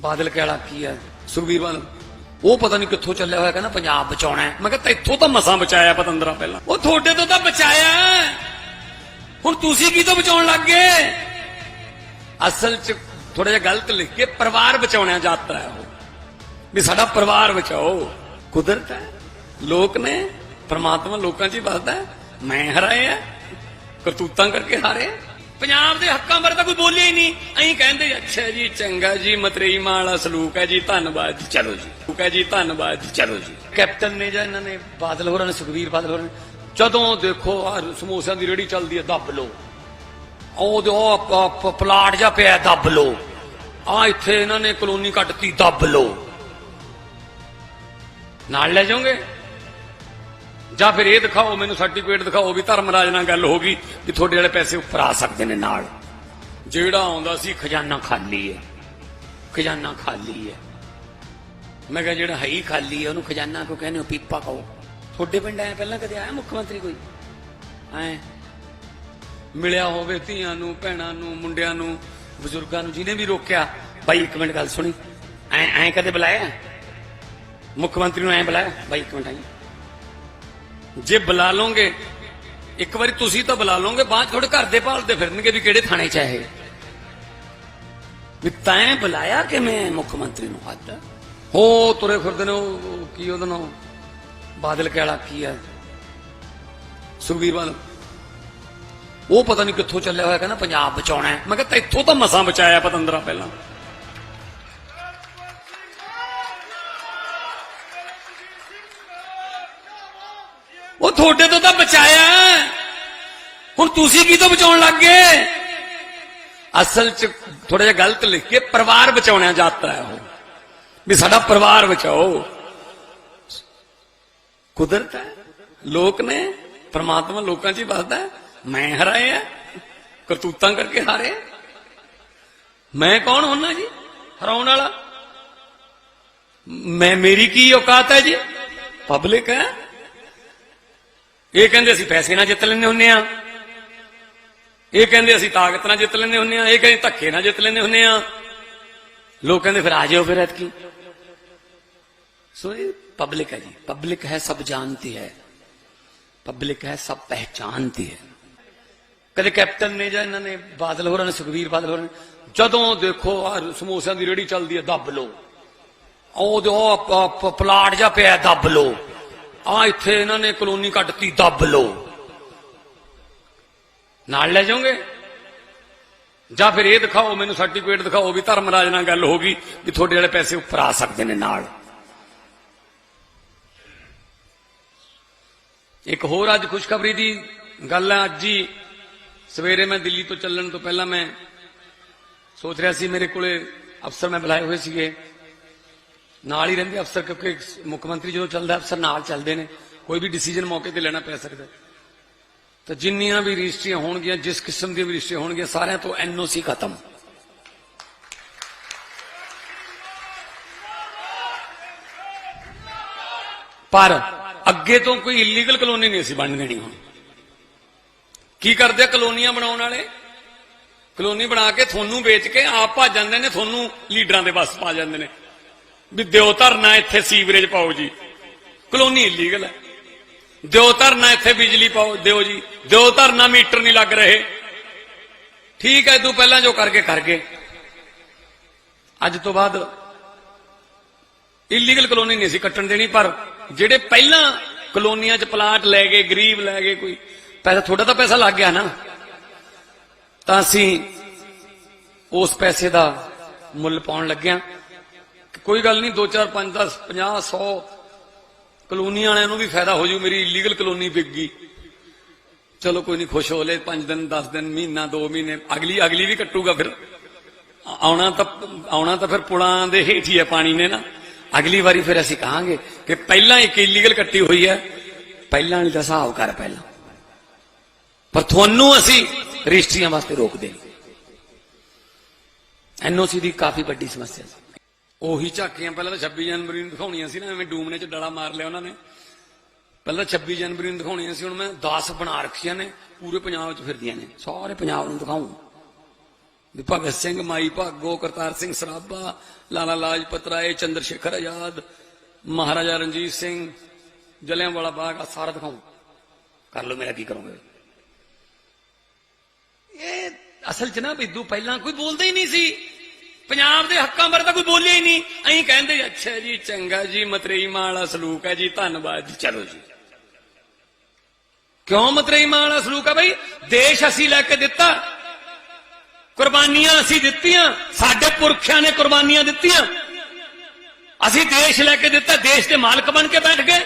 ਬਾਦਲ ਕਿਹੜਾ ਕੀ ਹੈ ਸੁਖਬੀਰ ਬਾਦਲ, ਉਹ ਪਤਾ ਨਹੀਂ ਕਿੱਥੋਂ ਚੱਲਿਆ ਹੋਇਆ, ਕਹਿੰਦਾ ਪੰਜਾਬ ਬਚਾਉਣਾ ਮੈਂ ਕਿਹਾ ਤੈਥੋਂ ਤਾਂ ਮਸਾਂ ਬਚਾਇਆ ਪਤੰਦਰਾ ਪਹਿਲਾਂ। ਉਹ ਤੁਹਾਡੇ ਤੋਂ ਤਾਂ ਬਚਾਇਆ ਹੁਣ ਤੁਸੀਂ ਕੀ ਤੋਂ ਬਚਾਉਣ ਲੱਗ ਗਏ? ਅਸਲ 'ਚ ਥੋੜਾ ਜਿਹਾ ਗਲਤ ਲਿਖ ਕੇ ਪਰਿਵਾਰ ਬਚਾਉਣਾ ਯਾਤਰਾ ਹੈ ਉਹ। ਵੀ ਸਾਡਾ ਪਰਿਵਾਰ ਬਚਾਓ। ਕੁਦਰਤ ਹੈ, ਲੋਕ ਨੇ, ਪਰਮਾਤਮਾ ਲੋਕਾਂ 'ਚ ਹੀ ਵਸਦਾ ਮੈਂ ਹਰਾਏ ਆ ਕਰਤੂਤਾਂ ਕਰਕੇ ਹਾਰੇ ਪੰਜਾਬ ਦੇ ਹੱਕਾਂ ਬਾਰੇ ਤਾਂ ਕੋਈ ਬੋਲਿਆ ਹੀ ਨਹੀਂ। ਐਂ ਕਹਿੰਦੇ, ਅੱਛਾ ਜੀ, ਚੰਗਾ ਜੀ, ਮਤਰੇਈ ਮਾਂ ਵਾਲਾ ਸਲੂਕ ਹੈ ਜੀ, ਧੰਨਵਾਦ ਜੀ, ਚਲੋ ਜੀ। ਸਲੂਕ ਹੈ ਜੀ, ਧੰਨਵਾਦ ਜੀ, ਚਲੋ ਜੀ। ਕੈਪਟਨ ਨੇ ਜਾਂ ਇਹਨਾਂ ਨੇ ਬਾਦਲ ਹੋਰਾਂ ਨੇ ਸੁਖਵੀਰ ਬਾਦਲ ਹੋਰਾਂ ਨੇ, ਜਦੋਂ ਦੇਖੋ ਆ ਸਮੋਸਿਆਂ ਦੀ ਰੇੜੀ ਚੱਲਦੀ ਹੈ, ਦੱਬ ਲੋ ਉਹ ਜੋ ਪਲਾਟ ਜਾ ਪਿਆ, ਦੱਬ ਲੋ ਆ ਇੱਥੇ ਇਹਨਾਂ ਨੇ ਕਲੋਨੀ ਕੱਟਤੀ, ਦੱਬ ਲਓ। ਨਾਲ ਲੈ ਜਾਓਗੇ? ਜਾਂ ਫਿਰ ਇਹ ਦਿਖਾਓ, ਮੈਨੂੰ ਸਰਟੀਫਿਕੇਟ ਦਿਖਾਓ ਵੀ ਧਰਮਰਾਜ ਨਾਲ ਗੱਲ ਹੋ ਗਈ ਕਿ ਤੁਹਾਡੇ ਵਾਲੇ ਪੈਸੇ ਉੱਪਰ ਆ ਸਕਦੇ ਨੇ ਨਾਲ। ਜਿਹੜਾ ਆਉਂਦਾ ਸੀ ਖਜ਼ਾਨਾ ਖਾਲੀ ਹੈ। ਖਜ਼ਾਨਾ ਖਾਲੀ ਹੈ। ਮੈਂ ਕਿਹਾ ਜਿਹੜਾ ਹੈ ਹੀ ਖਾਲੀ ਹੈ, ਉਹਨੂੰ ਖਜ਼ਾਨਾ ਕਿਉਂ ਕਹਿੰਦੇ ਹੋ? ਪੀਪਾ ਕਹੋ। ਤੁਹਾਡੇ ਪਿੰਡ ਆਇਆ ਪਹਿਲਾਂ ਕਦੇ ਆਇਆ ਮੁੱਖ ਮੰਤਰੀ ਕੋਈ? ਐ ਮਿਲਿਆ ਹੋਵੇ ਧੀਆਂ ਨੂੰ, ਭੈਣਾਂ ਨੂੰ, ਮੁੰਡਿਆਂ ਨੂੰ, ਬਜ਼ੁਰਗਾਂ ਨੂੰ, ਜਿਹਨੇ ਵੀ ਰੋਕਿਆ। ਬਾਈ, ਇੱਕ ਮਿੰਟ ਗੱਲ ਸੁਣੀ। ਐ ਐ ਕਦੇ ਬੁਲਾਇਆ? ਮੁੱਖ ਮੰਤਰੀ ਨੂੰ ਐ ਬੁਲਾਇਆ? ਬਾਈ, ਇੱਕ ਮਿੰਟ ਆਈ। ਜੇ ਬੁਲਾ ਲੋਗੇ ਇੱਕ ਵਾਰੀ ਤੁਸੀਂ ਤਾਂ ਬੁਲਾ ਲੋਗੇ ਬਾਅਦ 'ਚ ਘਰ ਦੇ ਭਾਲਦੇ ਫਿਰਨਗੇ ਵੀ ਕਿਹੜੇ ਥਾਣੇ 'ਚ ਹੈ ਵੀ ਤੈਂ ਬੁਲਾਇਆ ਕਿ ਮੈਂ ਮੁੱਖ ਮੰਤਰੀ ਨੂੰ ਹੱਦ ਹੋ ਤੁਰੇ ਫਿਰਦੇ ਨੇ ਉਹ ਕੀ ਉਹਦਾ ਨਾਮ? ਬਾਦਲ ਕਹਿਲਾ ਕੀ ਹੈ ਸੁਖਬੀਰ ਬਾਦਲ। ਉਹ ਪਤਾ ਨਹੀਂ ਕਿੱਥੋਂ ਚੱਲਿਆ ਹੋਇਆ, ਕਹਿੰਦਾ ਪੰਜਾਬ ਬਚਾਉਣਾ ਮੈਂ ਕਿਹਾ ਤੈਥੋਂ ਤਾਂ ਮਸਾਂ ਬਚਾਇਆ ਪਤੰਦਰਾ ਪਹਿਲਾਂ। ਤਾਂ ਬਚਾਇਆ ਹੁਣ ਤੁਸੀਂ ਕੀ ਤੋਂ ਬਚਾਉਣ ਲੱਗ ਗਏ? ਅਸਲ 'ਚ ਥੋੜਾ ਜਿਹਾ ਗਲਤ ਲਿਖ ਕੇ ਪਰਿਵਾਰ ਬਚਾਉਣਾ ਯਾਤਰਾ ਹੈ ਉਹ। ਵੀ ਸਾਡਾ ਪਰਿਵਾਰ ਬਚਾਓ। ਕੁਦਰਤ ਹੈ। ਲੋਕ ਨੇ, ਪਰਮਾਤਮਾ ਲੋਕਾਂ 'ਚ ਹੀ ਵੱਸਦਾ ਮੈਂ ਹਰਾਏ ਆ ਕਰਤੂਤਾਂ ਕਰਕੇ ਹਾਰੇ ਮੈਂ ਕੌਣ ਹੁੰਨਾ ਜੀ? ਹਰਾਉਣ ਵਾਲਾ? ਮੈਂ, ਮੇਰੀ ਕੀ ਔਕਾਤ ਹੈ ਜੀ? ਪਬਲਿਕ ਹੈ। ਇਹ ਕਹਿੰਦੇ ਅਸੀਂ ਪੈਸੇ ਨਾਲ ਜਿੱਤ ਲੈਂਦੇ ਹੁੰਨੇ ਆ। ਇਹ ਕਹਿੰਦੇ ਅਸੀਂ ਤਾਕਤ ਨਾਲ ਜਿੱਤ ਲੈਂਦੇ ਹੁੰਨੇ ਆ। ਇਹ ਕਹਿੰਦੇ ਧੱਕੇ ਨਾਲ ਜਿੱਤ ਲੈਂਦੇ ਹੁੰਨੇ ਆ। ਲੋਕ ਕਹਿੰਦੇ ਫਿਰ ਆ ਜਾਓ ਫਿਰ ਐਤਕੀ। ਸੋ ਇਹ ਪਬਲਿਕ ਹੈ ਜੀ। ਪਬਲਿਕ ਹੈ, ਸਭ ਜਾਣਤੀ ਹੈ। ਪਬਲਿਕ ਹੈ, ਸਭ ਪਹਿਚਾਨਤੀ ਹੈ। ਕਦੇ ਕੈਪਟਨ ਨੇ ਜਾਂ ਇਹਨਾਂ ਨੇ ਬਾਦਲ ਹੋਰਾਂ ਨੇ ਸੁਖਵੀਰ ਬਾਦਲ ਹੋਰਾਂ ਨੇ, ਜਦੋਂ ਦੇਖੋ ਆ ਸਮੋਸਿਆਂ ਦੀ ਰੇੜੀ ਚੱਲਦੀ ਹੈ, ਦੱਬ ਲਓ। ਉਹ ਜੋ ਆਹ- ਆਹ ਪਲਾਟ ਜਾ ਪਿਆ, ਦੱਬ ਲਓ। ਆ ਇੱਥੇ ਇਹਨਾਂ ਨੇ ਕਲੋਨੀ ਕੱਟਤੀ ਦੱਬ ਲਓ। ਨਾਲ ਲੈ ਜਾਓਗੇ? ਜਾਂ ਫਿਰ ਇਹ ਦਿਖਾਓ, ਮੈਨੂੰ ਸਰਟੀਫਿਕੇਟ ਦਿਖਾਓ ਵੀ ਧਰਮਰਾਜ ਨਾਲ ਗੱਲ ਹੋ ਗਈ ਵੀ ਤੁਹਾਡੇ ਵਾਲੇ ਪੈਸੇ ਉੱਪਰ ਆ ਸਕਦੇ ਨੇ ਨਾਲ। ਇੱਕ ਹੋਰ ਅੱਜ ਖੁਸ਼ਖਬਰੀ ਦੀ ਗੱਲ ਹੈ, ਅੱਜ ਹੀ ਸਵੇਰੇ ਮੈਂ ਦਿੱਲੀ ਤੋਂ ਚੱਲਣ ਤੋਂ ਪਹਿਲਾਂ ਮੈਂ ਸੋਚ ਰਿਹਾ ਸੀ ਮੇਰੇ ਕੋਲੇ ਅਫਸਰ ਮੈਂ ਬੁਲਾਏ ਹੋਏ ਸੀਗੇ। ਨਾਲ ਹੀ ਰਹਿੰਦੇ ਅਫਸਰ, ਕਿਉਂਕਿ ਮੁੱਖ ਮੰਤਰੀ ਜਦੋਂ ਚੱਲਦਾ, ਅਫਸਰ ਨਾਲ ਚੱਲਦੇ ਨੇ। ਕੋਈ ਵੀ ਡਿਸੀਜਨ ਮੌਕੇ ਤੇ ਲੈਣਾ ਪੈ ਸਕਦਾ। ਤਾਂ ਜਿੰਨੀਆਂ ਵੀ ਰਜਿਸਟਰੀਆਂ ਹੋਣਗੀਆਂ, ਜਿਸ ਕਿਸਮ ਦੀਆਂ ਵੀ ਰਜਿਸਟਰੀਆਂ ਹੋਣਗੀਆਂ, ਸਾਰਿਆਂ ਤੋਂ ਐਨਓਸੀ ਖਤਮ। ਪਰ ਅੱਗੇ ਤੋਂ ਕੋਈ ਇਲੀਗਲ ਕਲੋਨੀ ਨਹੀਂ ਅਸੀਂ ਬਣ ਦੇਣੀ ਹੁਣ। ਕੀ ਕਰਦੇ ਆ ਕਲੋਨੀਆਂ ਬਣਾਉਣ ਵਾਲੇ? ਕਲੋਨੀ ਬਣਾ ਕੇ ਤੁਹਾਨੂੰ ਵੇਚ ਕੇ ਆਪ ਭੱਜ ਜਾਂਦੇ ਨੇ, ਤੁਹਾਨੂੰ ਲੀਡਰਾਂ ਦੇ ਬਸ ਪਾ ਜਾਂਦੇ ਨੇ। ਵੀ ਦਿਓ ਧਰਨਾ ਇੱਥੇ ਸੀਵਰੇਜ ਪਾਓ ਜੀ। ਕਲੋਨੀ ਇਲੀਗਲ ਹੈ। ਦਿਓ ਧਰਨਾ ਇੱਥੇ ਬਿਜਲੀ ਪਾਓ, ਦਿਓ ਜੀ। ਦਿਓ ਧਰਨਾ ਮੀਟਰ ਨਹੀਂ ਲੱਗ ਰਹੇ। ਠੀਕ ਹੈ, ਤੂੰ ਪਹਿਲਾਂ ਜੋ ਕਰਕੇ ਕਰ ਗਏ। ਅੱਜ ਤੋਂ ਬਾਅਦ ਇਲੀਗਲ ਕਲੋਨੀ ਨਹੀਂ ਸੀ ਕੱਟਣ ਦੇਣੀ, ਪਰ ਜਿਹੜੇ ਪਹਿਲਾਂ ਕਲੋਨੀਆਂ 'ਚ ਪਲਾਟ ਲੈ ਗਏ, ਗਰੀਬ ਲੈ ਗਏ ਕੋਈ ਪੈਸਾ ਥੋੜਾ ਤਾਂ ਪੈਸਾ ਲੱਗ ਗਿਆ ਨਾ। ਤਾਂ ਅਸੀਂ ਉਸ ਪੈਸੇ ਦਾ ਮੁੱਲ ਪਾਉਣ ਲੱਗਿਆ। ਕੋਈ ਗੱਲ ਨਹੀਂ 2 4 5 10 50 100 ਕਲੋਨੀ ਵਾਲਿਆਂ ਨੂੰ ਵੀ ਫਾਇਦਾ ਹੋ ਜੂ, ਮੇਰੀ ਇਲੀਗਲ ਕਲੋਨੀ ਵਿਕ ਗਈ। ਚਲੋ ਕੋਈ ਨਹੀਂ, ਖੁਸ਼ ਹੋ ਲੈ 5 ਦਿਨ 10 ਦਿਨ, ਮਹੀਨਾ 2 ਮਹੀਨੇ, ਅਗਲੀ ਅਗਲੀ ਵੀ ਕੱਟੂਗਾ ਫਿਰ। ਆਉਣਾ ਤਾਂ ਆਉਣਾ ਤਾਂ ਫਿਰ ਪੁਲਾਂ ਦੇ ਹੇਠ ਹੀ ਹੈ ਪਾਣੀ ਨੇ ਨਾ। ਅਗਲੀ ਵਾਰੀ ਫਿਰ ਅਸੀਂ ਕਹਾਂਗੇ ਕਿ ਪਹਿਲਾਂ ਇੱਕ ਇਲੀਗਲ ਕੱਟੀ ਹੋਈ ਹੈ, ਪਹਿਲਾਂ ਵਾਲੀ ਦਾ ਹਿਸਾਬ ਕਰ ਪਹਿਲਾਂ। ਪਰ ਤੁਹਾਨੂੰ ਅਸੀਂ ਰਜਿਸਟਰੀਆਂ ਵਾਸਤੇ ਰੋਕ ਦੇ ਐਨਓਸੀ ਦੀ ਕਾਫੀ ਵੱਡੀ ਸਮੱਸਿਆ ਸੀ। ਉਹੀ ਝਾਕੀਆਂ ਪਹਿਲਾਂ ਤਾਂ 26 ਜਨਵਰੀ ਨੂੰ ਦਿਖਾਉਣੀਆਂ ਸੀ ਨਾ, ਐਵੇਂ ਡੂਮਨੇ ਚ ਡਲਾ ਮਾਰ ਲਿਆ ਉਹਨਾਂ ਨੇ। ਪਹਿਲਾਂ 26 ਜਨਵਰੀ ਨੂੰ ਦਿਖਾਉਣੀਆਂ ਸੀ, ਹੁਣ ਮੈਂ 10 ਬਣਾ ਰੱਖੀਆਂ ਨੇ, ਪੂਰੇ ਪੰਜਾਬ 'ਚ ਫਿਰਦੀਆਂ ਨੇ, ਸਾਰੇ ਪੰਜਾਬ ਨੂੰ ਦਿਖਾਉਂ। ਵੀ ਭਗਤ ਸਿੰਘ, ਮਾਈ ਭਾਗੋ, ਕਰਤਾਰ ਸਿੰਘ ਸਰਾਭਾ, ਲਾਲਾ ਲਾਜਪਤ ਰਾਏ, ਚੰਦਰ ਸ਼ੇਖਰ ਆਜ਼ਾਦ, ਮਹਾਰਾਜਾ ਰਣਜੀਤ ਸਿੰਘ ਜਲਿਆਂਵਾਲਾ ਬਾਗ ਆ ਸਾਰਾ ਦਿਖਾਉਂ। ਕਰ ਲਓ ਮੇਰਾ ਕੀ ਕਰੋਗੇ। ਇਹ ਅਸਲ 'ਚ ਨਾ ਬਿੱਦੂ ਪਹਿਲਾਂ ਕੋਈ ਬੋਲਦਾ ਹੀ ਨਹੀਂ ਸੀ। ਪੰਜਾਬ ਦੇ ਹੱਕਾਂ ਬਾਰੇ ਤਾਂ ਕੋਈ ਬੋਲਿਆ ਹੀ ਨਹੀਂ। ਅਸੀਂ ਕਹਿੰਦੇ, ਅੱਛਾ ਜੀ, ਚੰਗਾ ਜੀ, ਮਤਰੇਈ ਮਾਂ ਵਾਲਾ ਸਲੂਕ ਹੈ ਜੀ, ਧੰਨਵਾਦ ਜੀ, ਚਲੋ ਜੀ। ਕਿਉਂ ਮਤਰੇਈ ਮਾਂ ਵਾਲਾ ਸਲੂਕ ਹੈ ਬਈ? ਦੇਸ਼ ਅਸੀਂ ਲੈ ਕੇ ਦਿੱਤਾ, ਕੁਰਬਾਨੀਆਂ ਅਸੀਂ ਦਿੱਤੀਆਂ, ਸਾਡੇ ਪੁਰਖਿਆਂ ਨੇ ਕੁਰਬਾਨੀਆਂ ਦਿੱਤੀਆਂ। ਅਸੀਂ ਦੇਸ਼ ਲੈ ਕੇ ਦਿੱਤਾ, ਦੇਸ਼ ਦੇ ਮਾਲਕ ਬਣ ਕੇ ਬੈਠ ਗਏ।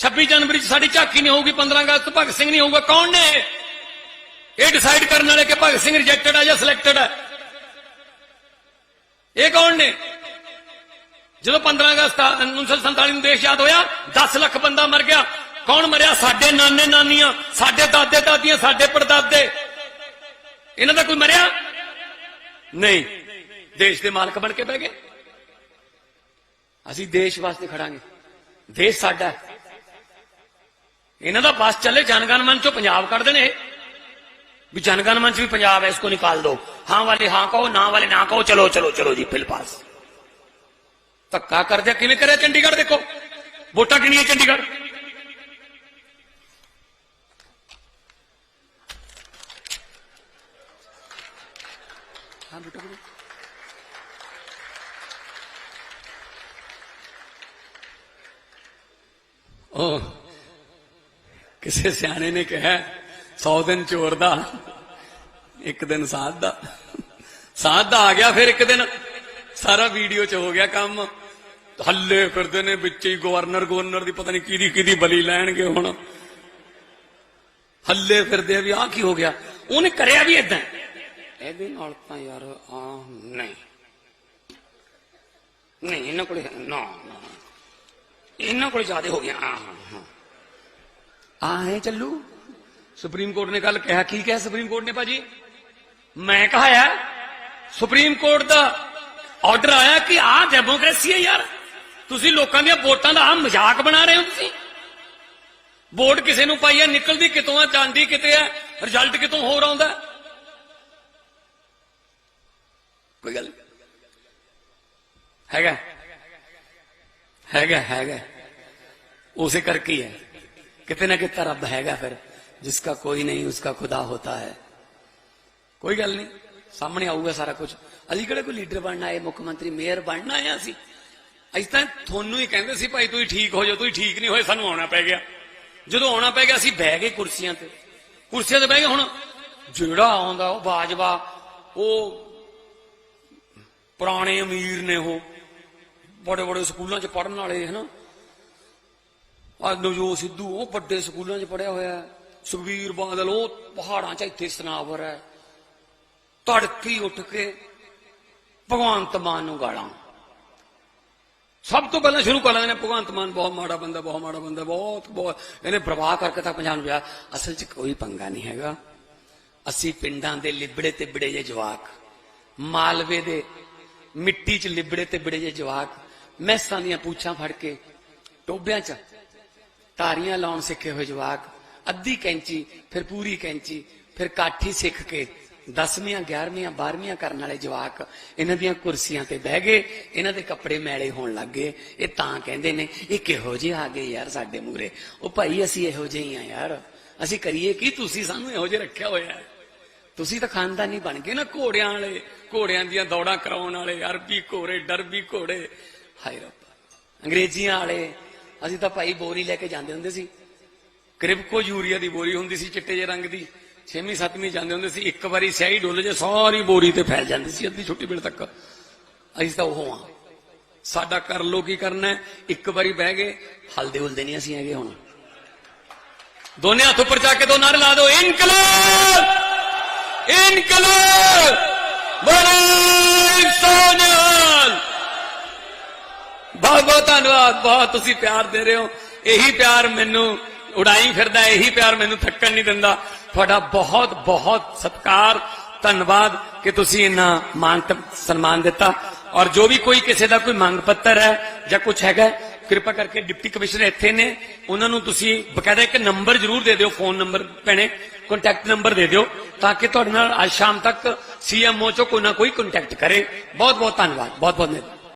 26 ਜਨਵਰੀ 'ਚ ਸਾਡੀ ਝਾਕੀ ਨਹੀਂ ਹੋਊਗੀ 15 ਅਗਸਤ ਭਗਤ ਸਿੰਘ ਨਹੀਂ ਹੋਊਗਾ। ਕੌਣ ਨੇ ਇਹ? ਇਹ ਡਿਸਾਈਡ ਕਰਨ ਵਾਲੇ ਕਿ ਭਗਤ ਸਿੰਘ ਰਿਜੈਕਟਡ ਹੈ ਜਾਂ ਸਿਲੈਕਟਡ ਹੈ ਇਹ ਕੌਣ ਨੇ? ਜਦੋਂ 15 ਅਗਸਤ 1947 ਨੂੰ ਦੇਸ਼ ਆਜ਼ਾਦ ਹੋਇਆ 10 ਲੱਖ ਬੰਦਾ ਮਰ ਗਿਆ। ਕੌਣ ਮਰਿਆ? ਸਾਡੇ ਨਾਨੇ ਨਾਨੀਆਂ, ਸਾਡੇ ਦਾਦੇ ਦਾਦੀਆਂ, ਸਾਡੇ ਪੜਦਾਦੇ। ਇਹਨਾਂ ਦਾ ਕੋਈ ਮਰਿਆ? ਨਹੀਂ। ਦੇਸ਼ ਦੇ ਮਾਲਕ ਬਣ ਕੇ ਬਹਿ ਗਏ। ਅਸੀਂ ਦੇਸ਼ ਵਾਸਤੇ ਖੜਾਂਗੇ। ਦੇਸ਼ ਸਾਡਾ ਇਹਨਾਂ ਦਾ ਬਸ ਚੱਲੇ ਜਨਗਣ ਮਨ ਚੋਂ ਪੰਜਾਬ ਕੱਢ ਦੇਣੇ ਇਹ। ਵੀ ਜਨਗਣ ਮਨ ਚ ਵੀ ਪੰਜਾਬ ਹੈ ਇਸਕੋ ਨਿਕਾਲ ਦੋ। ਹਾਂ ਵਾਲੇ ਹਾਂ ਕਹੋ ਨਾ ਵਾਲੇ ਨਾ ਕਹੋ ਚਲੋ ਚਲੋ ਚਲੋ ਜੀ ਫਿਲ ਪਾਸ ਧੱਕਾ ਕਰਦੇ ਕਿਵੇਂ ਕਰਿਆ ਚੰਡੀਗੜ੍ਹ ਦੇਖੋ ਵੋਟਾਂ ਕਿੰਨੀਆਂ ਚੰਡੀਗੜ੍ਹ ਹਾਂ ਬੇਟਾ ਬੋਲੋ। ਉਹ ਕਿਸੇ ਸਿਆਣੇ ਨੇ ਕਿਹਾ 100 ਦਿਨ ਚੋਰ ਦਾ ਇੱਕ ਦਿਨ ਸਾਧ ਦਾ। ਸਾਧ ਦਾ ਆ ਗਿਆ, ਫਿਰ ਇੱਕ ਦਿਨ ਸਾਰਾ ਵੀਡੀਓ ਚ ਹੋ ਗਿਆ ਕੰਮ। ਹੱਲੇ ਫਿਰਦੇ ਨੇ ਵਿੱਚ ਹੀ ਗਵਰਨਰ ਗਵਰਨਰ ਦੀ ਪਤਾ ਨਹੀਂ ਕਿਹਦੀ ਕਿਹਦੀ ਬਲੀ ਲੈਣਗੇ ਹੁਣ। ਹੱਲੇ ਫਿਰਦੇ ਆ ਵੀ ਆਹ ਕੀ ਹੋ ਗਿਆ। ਉਹਨੇ ਕਰਿਆ ਵੀ ਇਦਾਂ ਇਹਦੇ ਨਾਲ ਤਾਂ ਯਾਰ ਆ ਨਹੀਂ। ਨਹੀਂ, ਇਹਨਾਂ ਕੋਲੇ ਨਾ ਨਾ। ਇਹਨਾਂ ਕੋਲ ਜ਼ਿਆਦਾ ਹੋ ਗਿਆ। ਹਾਂ ਹਾਂ ਆ ਹੈ ਚੱਲੂ। ਸੁਪਰੀਮ ਕੋਰਟ ਨੇ ਕੱਲ ਕਿਹਾ, ਕੀ ਕਿਹਾ ਸੁਪਰੀਮ ਕੋਰਟ ਨੇ ਭਾਜੀ? ਮੈਂ ਕਹਾਇਆ ਸੁਪਰੀਮ ਕੋਰਟ ਦਾ ਆਰਡਰ ਆਇਆ ਕਿ ਆ ਡੈਮੋਕ੍ਰੇਸੀ ਹੈ ਯਾਰ ਤੁਸੀਂ ਲੋਕਾਂ ਦੀਆਂ ਵੋਟਾਂ ਦਾ ਆ ਮਜ਼ਾਕ ਬਣਾ ਰਹੇ ਹੋ ਤੁਸੀਂ ਵੋਟ ਕਿਸੇ ਨੂੰ ਪਾਈ ਹੈ ਨਿਕਲਦੀ ਕਿਤੋਂ ਆ ਜਾਂਦੀ ਕਿਤੇ ਹੈ ਰਿਜ਼ਲਟ ਕਿਤੋਂ ਹੋਰ ਆਉਂਦਾ ਹੈ? ਕੋਈ ਗੱਲ ਨਹੀਂ। ਹੈਗਾ ਹੈਗਾ ਹੈਗਾ ਉਸੇ ਕਰਕੇ ਹੀ ਹੈ ਕਿਤੇ ਨਾ ਕਿਤੇ ਰੱਬ ਹੈਗਾ ਫਿਰ ਜਿਸਕਾ ਕੋਈ ਨਹੀਂ ਉਸਕਾ ਖੁਦਾ ਹੋਤਾ ਹੈ ਕੋਈ ਗੱਲ ਨਹੀਂ, ਸਾਹਮਣੇ ਆਊਗਾ ਸਾਰਾ ਕੁਝ ਅਸੀਂ ਕਿਹੜਾ ਕੋਈ ਲੀਡਰ ਬਣਨਾ ਆਏ, ਮੁੱਖ ਮੰਤਰੀ ਮੇਅਰ ਬਣਨਾ ਹੈ ਅਸੀਂ? ਅਸੀਂ ਤਾਂ ਤੁਹਾਨੂੰ ਹੀ ਕਹਿੰਦੇ ਸੀ, ਭਾਈ ਤੁਸੀਂ ਠੀਕ ਹੋ ਜਾਓ, ਤੁਸੀਂ ਠੀਕ ਨਹੀਂ ਹੋਏ, ਸਾਨੂੰ ਆਉਣਾ ਪੈ ਗਿਆ। ਜਦੋਂ ਆਉਣਾ ਪੈ ਗਿਆ, ਅਸੀਂ ਬਹਿ ਗਏ ਕੁਰਸੀਆਂ ਤੇ। ਕੁਰਸੀਆਂ ਤੇ ਬਹਿ ਗਏ ਹੁਣ, ਜਿਹੜਾ ਆਉਂਦਾ, ਉਹ ਬਾਜਵਾ, ਉਹ ਪੁਰਾਣੇ ਅਮੀਰ ਨੇ ਉਹ। ਬੜੇ ਬੜੇ ਸਕੂਲਾਂ 'ਚ ਪੜਨ ਵਾਲੇ, ਹਨਾ? ਆ ਨਵਜੋਤ ਸਿੱਧੂ, ਉਹ ਵੱਡੇ ਸਕੂਲਾਂ 'ਚ ਪੜਿਆ ਹੋਇਆ ਸੁਖਬੀਰ ਬਾਦਲ, ਉਹ ਪਹਾੜਾਂ 'ਚ ਇੱਥੇ ਸਨਾਵਰ ਹੈ। ਤੜਕੀ ਉੱਠ ਕੇ ਭਗਵੰਤ ਮਾਨ ਨੂੰ ਗਾਲਾਂ। ਸਭ ਤੋਂ ਪਹਿਲਾਂ ਸ਼ੁਰੂ ਕਰ ਲੈਂਦੇ ਨੇ, ਭਗਵੰਤ ਮਾਨ ਬਹੁਤ ਮਾੜਾ ਬੰਦਾ, ਬਹੁਤ ਮਾੜਾ ਬੰਦਾ, ਬਹੁਤ ਬਹੁਤ। ਇਹਨੇ ਪ੍ਰਵਾਹ ਕਰਕੇ ਤਾਂ ਪੰਜਾਬ ਨੂੰ ਵਿਆਹ ਅਸਲ 'ਚ ਕੋਈ ਪੰਗਾ ਨਹੀਂ ਹੈਗਾ। ਅਸੀਂ ਪਿੰਡਾਂ ਦੇ ਲਿਬੜੇ ਤੇ ਬਿੜੇ ਜੇ ਜਵਾਕ, ਮਾਲਵੇ ਦੇ ਮਿੱਟੀ 'ਚ ਲਿਬੜੇ ਤੇ ਬੜੇ ਜੇ ਜਵਾਕ, ਮੈਸਾਂ ਦੀਆਂ ਪੂਛਾਂ ਫੜ ਕੇ ਟੋਬਿਆਂ 'ਚ ਤਾਰੀਆਂ ਲਾਉਣ ਸਿੱਖੇ ਹੋਏ ਜਵਾਕ, ਅੱਧੀ ਕੈਂਚੀ, ਫਿਰ ਪੂਰੀ ਕੈਂਚੀ, ਫਿਰ ਕਾਠੀ ਸਿੱਖ ਕੇ 10ਵੀਆਂ 11ਵੀਆਂ 12ਵੀਆਂ ਕਰਨ ਵਾਲੇ ਜਵਾਕ ਇਹਨਾਂ ਦੀਆਂ ਕੁਰਸੀਆਂ ਤੇ ਬਹਿ ਗਏ, ਇਹਨਾਂ ਦੇ ਕੱਪੜੇ ਮੈਲੇ ਹੋਣ ਲੱਗ ਗਏ। ਇਹ ਤਾਂ ਕਹਿੰਦੇ ਨੇ, ਇਹ ਕਿਹੋ ਜਿਹੇ ਆ ਗਏ ਯਾਰ ਸਾਡੇ ਮੂਰੇ ਉਹ ਭਾਈ ਅਸੀਂ ਇਹੋ ਜਿਹੇ ਹੀ ਆ ਯਾਰ। ਅਸੀਂ ਕਰੀਏ ਕੀ? ਤੁਸੀਂ ਸਾਨੂੰ ਇਹੋ ਜਿਹੇ ਰੱਖਿਆ ਹੋਇਆ ਹੈ। ਤੁਸੀਂ ਤਾਂ ਖਾਨਦਾਨੀ ਬਣ ਗਏ ਨਾ ਘੋੜਿਆਂ ਵਾਲੇ। ਘੋੜਿਆਂ ਦੀਆਂ ਦੌੜਾਂ ਕਰਾਉਣ ਵਾਲੇ, ਅਰਬੀ ਘੋੜੇ, ਡਰਬੀ ਘੋੜੇ। ਹਾਏ ਰੱਬਾ। ਅੰਗਰੇਜ਼ੀਆਂ ਵਾਲੇ, ਅਸੀਂ ਤਾਂ ਭਾਈ ਬੋਰੀ ਲੈ ਕੇ ਜਾਂਦੇ ਹੁੰਦੇ ਸੀ। ਕ੍ਰਿਪਕੋ ਯੂਰੀਆ ਦੀ ਬੋਰੀ ਹੁੰਦੀ ਸੀ ਚਿੱਟੇ ਜਿਹੇ ਰੰਗ ਦੀ। 6ਵੀਂ 7ਵੀਂ ਜਾਂਦੇ ਹੁੰਦੇ ਸੀ, ਇੱਕ ਵਾਰੀ ਸਿਆਹੀ ਡੁੱਲ ਜੇ, ਸਾਰੀ ਬੋਰੀ ਤੇ ਫੈਲ ਜਾਂਦੀ ਸੀ ਅੱਧੀ ਛੁੱਟੀ ਵੇਲੇ ਤੱਕ। ਅਸੀਂ ਤਾਂ ਉਹ ਹਾਂ। ਸਾਡਾ ਕਰ ਲੋ ਕੀ ਕਰਨਾ ਇੱਕ ਵਾਰੀ ਬਹਿ ਗਏ, ਹਲਦੇ ਹੁਲਦੇ ਨਹੀਂ ਅਸੀਂ ਹੈਗੇ ਹੁਣ। ਦੋਨੇ ਹੱਥ ਉੱਪਰ ਚੱਕ ਕੇ ਦੋ ਨਾਰੇ ਲਾ ਦਿਓ। ਇਨਕਲਾਬ! ਇਨਕਲਾਬ! ਬੜੀ ਸੋਨਿਆਲ ਬਹੁਤ ਬਹੁਤ ਧੰਨਵਾਦ। ਬਹੁਤ ਤੁਸੀਂ ਪਿਆਰ ਦੇ ਰਹੇ ਹੋ। ਇਹੀ ਪਿਆਰ ਮੈਨੂੰ ਉਡਾਈ ਫਿਰਦਾ, ਇਹੀ ਪਿਆਰ ਮੈਨੂੰ ਥੱਕਣ ਨਹੀਂ ਦਿੰਦਾ। ਤੁਹਾਡਾ ਬਹੁਤ ਬਹੁਤ ਸਤਿਕਾਰ, ਧੰਨਵਾਦ ਕਿ ਤੁਸੀਂ ਇੰਨਾ ਮਾਨ ਸਨਮਾਨ ਦਿੱਤਾ। ਔਰ ਜੋ ਵੀ ਕੋਈ ਕਿਸੇ ਦਾ ਕੋਈ ਮੰਗ ਪੱਤਰ ਹੈ ਜਾਂ ਕੁਝ ਹੈਗਾ ਕਿਰਪਾ ਕਰਕੇ ਡਿਪਟੀ ਕਮਿਸ਼ਨਰ ਇੱਥੇ ਨੇ। ਉਹਨਾਂ ਨੂੰ ਤੁਸੀਂ ਬਕਾਇਦਾ ਇੱਕ ਨੰਬਰ ਜ਼ਰੂਰ ਦੇ ਦਿਓ, ਫੋਨ ਨੰਬਰ ਭੈਣੇ ਕੰਟੈਕਟ ਨੰਬਰ ਦੇ ਦਿਓ, ਤਾਂ ਕਿ ਤੁਹਾਡੇ ਨਾਲ ਅੱਜ ਸ਼ਾਮ ਤੱਕ ਸੀਐਮਓ ਚੋਂ ਕੋਈ ਨਾ ਕੋਈ ਕੰਟੈਕਟ ਕਰੇ। ਬਹੁਤ ਬਹੁਤ ਧੰਨਵਾਦ ਬਹੁਤ ਬਹੁਤ ਧੰਨਵਾਦ